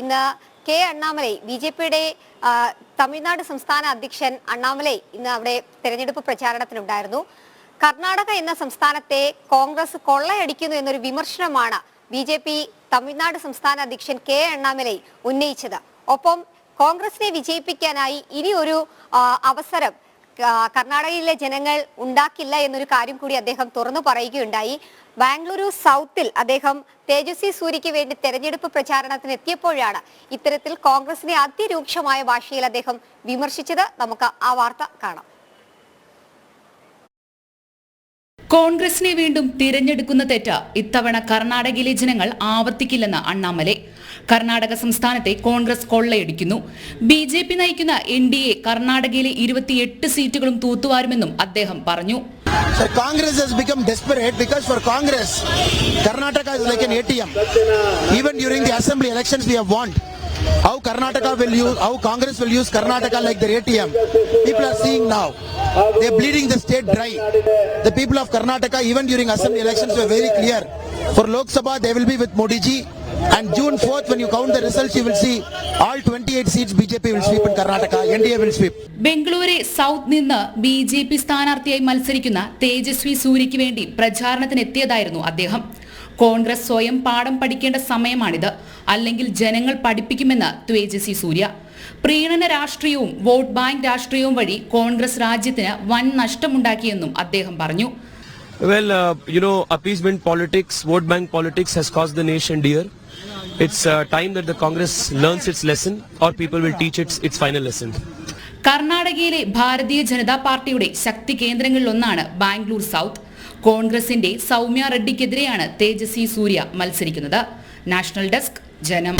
ഇന്ന് K Annamalai B J പിയുടെ തമിഴ്നാട് സംസ്ഥാന അധ്യക്ഷൻ അണ്ണാമലൈ ഇന്ന് അവിടെ തെരഞ്ഞെടുപ്പ് പ്രചാരണത്തിനുണ്ടായിരുന്നു. കർണാടക എന്ന സംസ്ഥാനത്തെ കോൺഗ്രസ് കൊള്ളയടിക്കുന്നു എന്നൊരു വിമർശനമാണ് ബി ജെ പി തമിഴ്നാട് സംസ്ഥാന അധ്യക്ഷൻ കെ അണ്ണാമലൈ ഉന്നയിച്ചത്. ഒപ്പം കോൺഗ്രസിനെ വിജയിപ്പിക്കാനായി ഇനി ഒരു അവസരം കർണാടകയിലെ ജനങ്ങൾ ഉണ്ടാക്കില്ല എന്നൊരു കാര്യം കൂടി അദ്ദേഹം തുറന്നു പറയുകയുണ്ടായി. ബാംഗ്ലൂരു സൗത്തിൽ അദ്ദേഹം തേജസ്വി സൂര്യയ്ക്ക് വേണ്ടി തെരഞ്ഞെടുപ്പ് പ്രചാരണത്തിന് എത്തിയപ്പോഴാണ് ഇത്തരത്തിൽ കോൺഗ്രസിനെ അതിരൂക്ഷമായ ഭാഷയിൽ അദ്ദേഹം വിമർശിച്ചത്. നമുക്ക് ആ വാർത്ത കാണാം. കോൺഗ്രസിനെ വീണ്ടും തിരഞ്ഞെടുക്കുന്ന തെറ്റ് ഇത്തവണ കർണാടകയിലെ ജനങ്ങൾ ആവർത്തിക്കില്ലെന്ന് അണ്ണാമലെ. കർണാടക സംസ്ഥാനത്തെ കോൺഗ്രസ് കൊള്ളയടിക്കുന്നു. ബി ജെ പി നയിക്കുന്ന എൻ ഡി എ കർണാടകയിലെ ഇരുപത്തിയെട്ട് സീറ്റുകളും തൂത്തുവാരുമെന്നും അദ്ദേഹം പറഞ്ഞു. Sir, Congress. How Karnataka will use, how Congress will use Karnataka like their ATM. People are seeing now. They're bleeding the state dry. The people of Karnataka, even during assembly elections, were very clear. For Lok Sabha, they will be with Modi ji. And June 4th, when you count the results, you will see all 28 seats BJP will sweep in Karnataka. NDA will sweep. Bengaluru south നിന്ന് B J P സ്ഥാനാർത്ഥിയായി മത്സരിക്കുന്ന തേജസ്വി സൂര്യയ്ക്ക് വേണ്ടി പ്രചാരണത്തിനെത്തിയതായിരുന്നു അദ്ദേഹം കോൺഗ്രസ് സ്വയം പാഠം പഠിക്കേണ്ട സമയമാണിത് അല്ലെങ്കിൽ ജനങ്ങൾ പഠിപ്പിക്കുമെന്ന് തേജസ്വി സൂര്യ പ്രീണന രാഷ്ട്രീയവും വോട്ട് ബാങ്ക് രാഷ്ട്രീയവും വഴി കോൺഗ്രസ് രാജ്യത്തിന് വൻ നഷ്ടമുണ്ടാക്കിയെന്നും അദ്ദേഹം പറഞ്ഞു Well, uh, you know, appeasement politics, vote bank politics has cost the nation dear. It's uh, time that the Congress learns its lesson or people will teach its, its final lesson. കർണാടകയിലെ ഭാരതീയ ജനതാ പാർട്ടിയുടെ ശക്തി കേന്ദ്രങ്ങളിലൊന്നാണ് Bangalore south കോൺഗ്രസിന്റെ സൗമ്യ റെഡ്ഡിക്കെതിരെയാണ് തേജസ്വി സൂര്യ മത്സരിക്കുന്നത് national desk ജനം